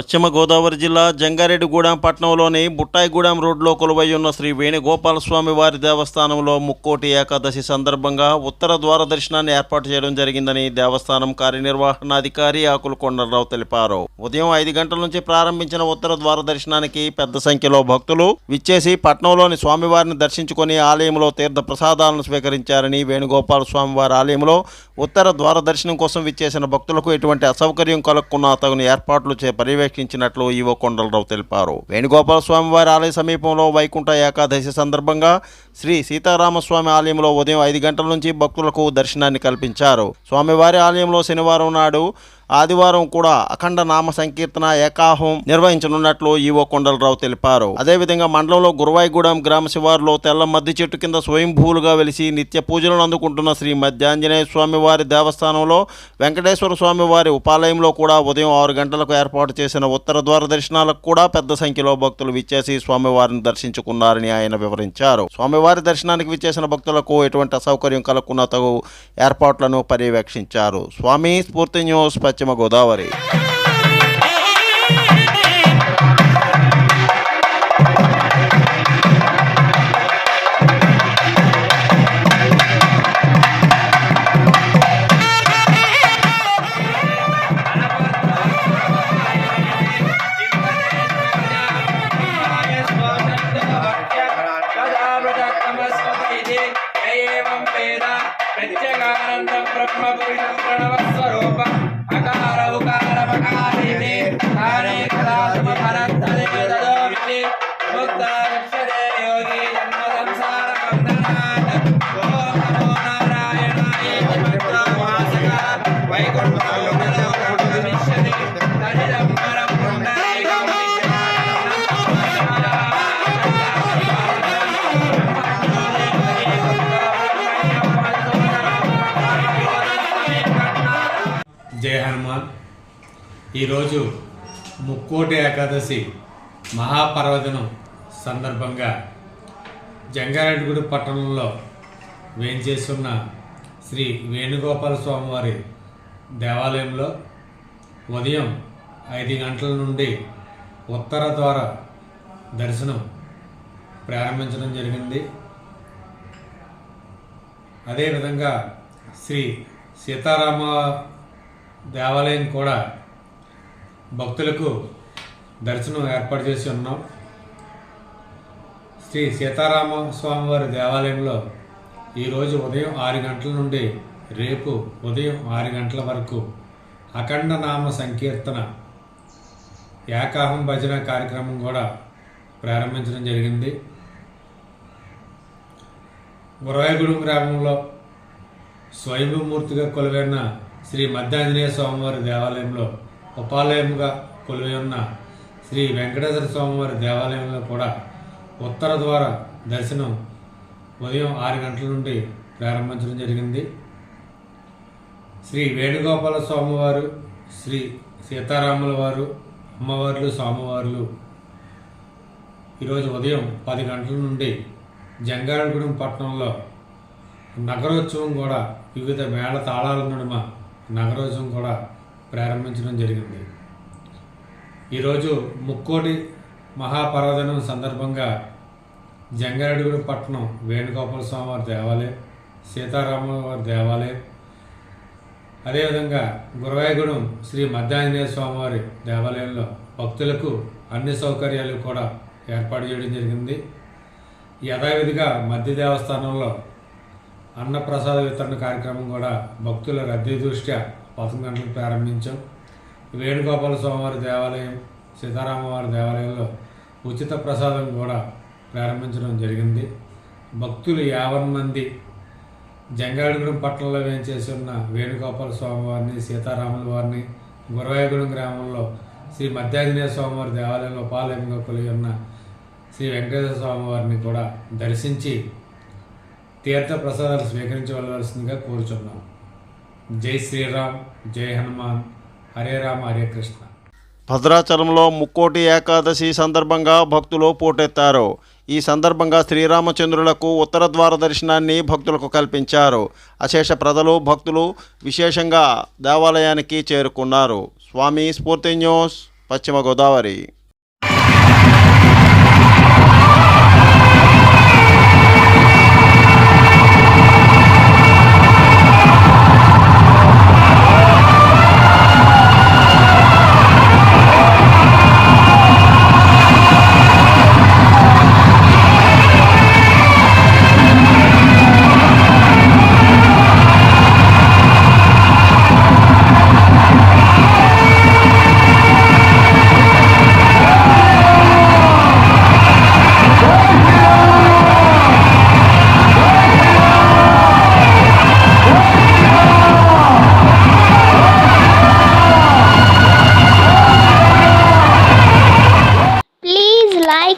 పశ్చిమ గోదావరి జిల్లా జంగారెడ్డిగూడెం పట్టణంలోని బుట్టాయిగూడెం రోడ్లో కొలువై ఉన్న శ్రీ వేణుగోపాల స్వామి వారి దేవస్థానంలో ముక్కోటి ఏకాదశి సందర్భంగా ఉత్తర ద్వార దర్శనాన్ని ఏర్పాటు చేయడం జరిగిందని దేవస్థానం కార్యనిర్వహణాధికారి ఆకుల కొండలరావు తెలిపారు. ఉదయం ఐదు గంటల నుంచి ప్రారంభించిన ఉత్తర ద్వార దర్శనానికి పెద్ద సంఖ్యలో భక్తులు విచ్చేసి పట్నంలోని స్వామివారిని దర్శించుకొని ఆలయంలో తీర్థ ప్రసాదాలను స్వీకరించారని వేణుగోపాల స్వామివారి ఆలయంలో ఉత్తర ద్వార దర్శనం కోసం విచ్చేసిన భక్తులకు ఎటువంటి అసౌకర్యం కలగకుండా తగిన ఏర్పాట్లు చే పర్యవేక్షించినట్లు ఈవో కొండలరావు తెలిపారు. వేణుగోపాల స్వామి వారి ఆలయ సమీపంలో వైకుంఠ ఏకాదశి సందర్భంగా శ్రీ సీతారామస్వామి ఆలయంలో ఉదయం ఐదు గంటల నుంచి భక్తులకు దర్శనాన్ని కల్పించారు. స్వామివారి ఆలయంలో శనివారం నాడు ఆదివారం కూడా అఖండ నామ సంకీర్తన ఏకాహం నిర్వహించనున్నట్లు ఈవో కొండలరావు తెలిపారు. అదేవిధంగా మండలంలో గురువాయిగూడెం గ్రామ శివారులో తెల్ల మద్ది చెట్టు కింద స్వయంభూలుగా వెలిసి నిత్య పూజలను అందుకుంటున్న శ్రీ మధ్యాంజనేయ స్వామివారి దేవస్థానంలో వెంకటేశ్వర స్వామివారి ఉపాలయంలో కూడా ఉదయం ఆరు గంటలకు ఏర్పాటు చేసిన ఉత్తర ద్వార దర్శనాలకు కూడా పెద్ద సంఖ్యలో భక్తులు విచ్చేసి స్వామివారిని దర్శించుకున్నారని ఆయన వివరించారు. స్వామివారి దర్శనానికి విచ్చేసిన భక్తులకు ఎటువంటి అసౌకర్యం కలగకుండా తగు ఏర్పాట్లను పర్యవేక్షించారు. స్వామి స్ఫూర్తి న్యూస్ పశ్చిమ గోదావరి. జయ హనుమాన్ ఈరోజు ముక్కోటి ఏకాదశి మహాపర్వదినం సందర్భంగా జంగారెడ్డిగూడి పట్టణంలో వేంచేస్తున్న శ్రీ వేణుగోపాల స్వామివారి దేవాలయంలో ఉదయం ఐదు గంటల నుండి ఉత్తర ద్వార దర్శనం ప్రారంభించడం జరిగింది. అదేవిధంగా శ్రీ సీతారామ దేవాలయం కూడా భక్తులకు దర్శనం ఏర్పాటు చేసి ఉన్నాం. శ్రీ సీతారామ స్వామివారి దేవాలయంలో ఈరోజు ఉదయం ఆరు గంటల నుండి రేపు ఉదయం ఆరు గంటల వరకు అఖండ నామ సంకీర్తన ఏకాహం భజన కార్యక్రమం కూడా ప్రారంభించడం జరిగింది. గురవాయగూడెం గ్రామంలో స్వయంభూమూర్తిగా కొలువైన శ్రీ మధ్యాంజనేయ స్వామివారి దేవాలయంలో ఉపాలయంగా కొలువై ఉన్న శ్రీ వెంకటేశ్వర స్వామివారి దేవాలయంలో కూడా ఉత్తర ద్వార దర్శనం ఉదయం ఆరు గంటల నుండి ప్రారంభించడం జరిగింది. శ్రీ వేణుగోపాల స్వామివారు శ్రీ సీతారాముల వారు అమ్మవార్లు స్వామివార్లు ఈరోజు ఉదయం పది గంటల నుండి జంగారగూడెం పట్టణంలో నగరోత్సవం కూడా వివిధ మేళ తాళాల నడుమ నగరోజం కూడా ప్రారంభించడం జరిగింది. ఈరోజు ముక్కోటి మహాపర్వదినం సందర్భంగా జంగారెడ్డిగూడి పట్టణం వేణుగోపాల స్వామివారి దేవాలయం సీతారామవారి దేవాలయం అదేవిధంగా గురవాయగూడెం శ్రీ మధ్యాంజనేయ స్వామివారి దేవాలయంలో భక్తులకు అన్ని సౌకర్యాలు కూడా ఏర్పాటు చేయడం జరిగింది. యథావిధిగా మధ్య దేవస్థానంలో అన్నప్రసాద వితరణ కార్యక్రమం కూడా భక్తుల రద్దీ దృష్ట్యా పదకొండు గంటలకు ప్రారంభించాం. వేణుగోపాల స్వామివారి దేవాలయం సీతారామవారి దేవాలయంలో ఉచిత ప్రసాదం కూడా ప్రారంభించడం జరిగింది. భక్తులు యావన్ మంది జంగాడిగూడెం పట్టణంలో వేంచేసి ఉన్న వేణుగోపాల స్వామివారిని సీతారాముల వారిని గురవాయగూడెం గ్రామంలో శ్రీ మధ్యాంజనేయ స్వామివారి దేవాలయంలో పాలయంగా కొలిగి ఉన్న శ్రీ వెంకటేశ్వర స్వామివారిని కూడా దర్శించి తీర్థ ప్రసాదాలు స్వీకరించవలసిందిగా కోరుచున్నాం జై శ్రీరామ్ జై హనుమాన్ హరే రామ హరే కృష్ణ. భద్రాచలంలో ముక్కోటి ఏకాదశి సందర్భంగా భక్తులు పోటెత్తారు. ఈ సందర్భంగా శ్రీరామచంద్రులకు ఉత్తర ద్వార దర్శనాన్ని భక్తులకు కల్పించారు. అశేష ప్రజలు భక్తులు విశేషంగా దేవాలయానికి చేరుకున్నారు. స్వామి స్ఫూర్తి న్యూస్ పశ్చిమ Godavari.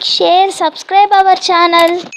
Like, share, subscribe our channel.